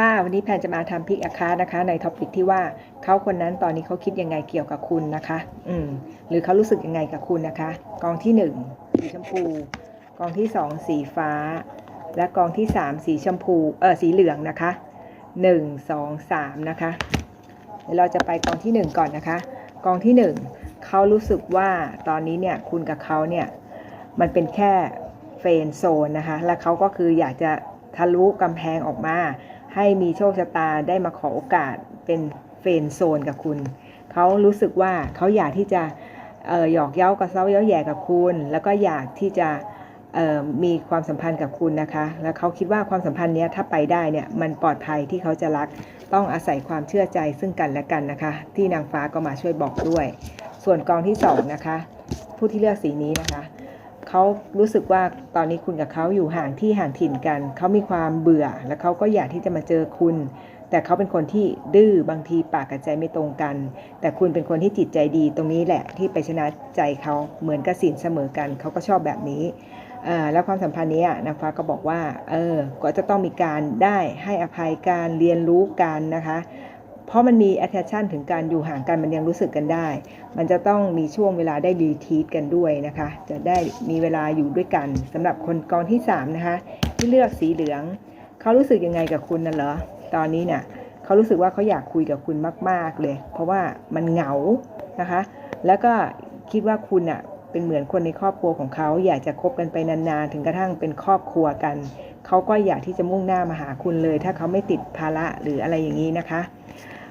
ค่ะ วันนี้แพนจะมาทำพิกอาคานะคะ ในท็อปิกที่ว่าเขาคนนั้นตอนนี้เขาคิดยังไงเกี่ยวกับคุณนะคะ อืม หรือเขารู้สึกยังไงกับคุณนะคะ กองที่หนึ่งสีชมพู กองที่สองสีฟ้า และกองที่สามสีชมพู เออสีเหลืองนะคะหนึ่งสองสามนะคะ เดี๋ยวเราจะไปกองที่หนึ่งก่อนนะคะ กองที่หนึ่งเขารู้สึกว่าตอนนี้เนี่ยคุณกับเขาเนี่ยมันเป็นแค่เฟนโซนนะคะ และเขาก็คืออยากจะทะลุกำแพงออกมา ให้มีโชคชะตาได้มาขอโอกาสเป็นเฟนโซนกับคุณ เขารู้สึกว่าเขาอยากที่จะเอ่อหยอกเย้ากระเซ้าเย้าแย่กับคุณ แล้วก็อยากที่จะเอ่อมีความสัมพันธ์กับคุณนะคะ แล้วเขาคิดว่าความสัมพันธ์นี้ถ้าไปได้เนี่ยมันปลอดภัยที่เขาจะรัก ต้องอาศัยความเชื่อใจซึ่งกันและกันนะคะ ที่นางฟ้าก็มาช่วยบอกด้วย ส่วนกองที่สองนะคะ ผู้ที่เลือกสีนี้นะคะ เขารู้สึกว่าตอนนี้คุณกับเขาอยู่ห่างที่ห่างถิ่นกัน เขามีความเบื่อ และเขาก็อยากที่จะมาเจอคุณ แต่เขาเป็นคนที่ดื้อบางทีปากกับใจไม่ตรงกัน แต่คุณเป็นคนที่จิตใจดีตรงนี้แหละที่ไปชนะใจเขาเหมือนกับสินเสมอกัน เขาก็ชอบแบบนี้แล้วความสัมพันธ์นี้นางฟ้าก็บอกว่า เออ ก็จะต้องมีการได้ให้อภัยการเรียนรู้กันนะคะ เพราะมันมี attention ถึงการอยู่ห่างกันมันยังรู้สึกกันได้ มันจะต้องมีช่วงเวลาได้รีทีทกันด้วยนะคะ จะได้มีเวลาอยู่ด้วยกันสำหรับคนกองที่ 3 นะคะ ที่เลือกสีเหลือง เขารู้สึกยังไงกับคุณน่ะเหรอ ตอนนี้เนี่ยเขารู้สึกว่าเขาอยากคุยกับคุณมาก ๆเลย เพราะว่ามันเหงานะคะ แล้วก็คิดว่าคุณอะเป็นเหมือนคนในครอบครัวของเขาอยากจะคบกันไปนานๆ ถึงกระทั่งเป็นครอบครัวกัน เขาก็อยากที่จะมุ่งหน้ามาหาคุณเลย ถ้าเขาไม่ติดภาระหรืออะไรอย่างนี้นะคะ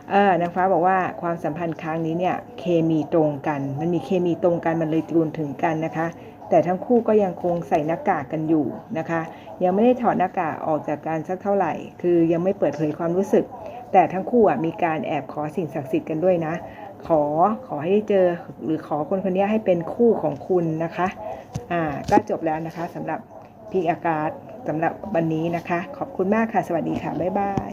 เออนางฟ้าบอกว่าความสัมพันธ์ครั้งนี้เนี่ยเคมีตรงกัน มันมีเคมีตรงกันมันเลยจูนถึงกันนะคะ แต่ทั้งคู่ก็ยังคงใส่หน้ากากกันอยู่นะคะ ยังไม่ได้ถอดหน้ากากออกจากกันสักเท่าไหร่ คือยังไม่เปิดเผยความรู้สึก แต่ทั้งคู่อะมีการแอบขอสิ่งศักดิ์สิทธิ์กันด้วยนะ ขอขอให้ได้เจอหรือขอคนคนนี้ให้เป็นคู่ของคุณนะคะอ่าก็จบแล้วนะคะสำหรับพีกอากาศสำหรับวันนี้นะคะ ขอบคุณมากค่ะ สวัสดีค่ะ บ๊ายบาย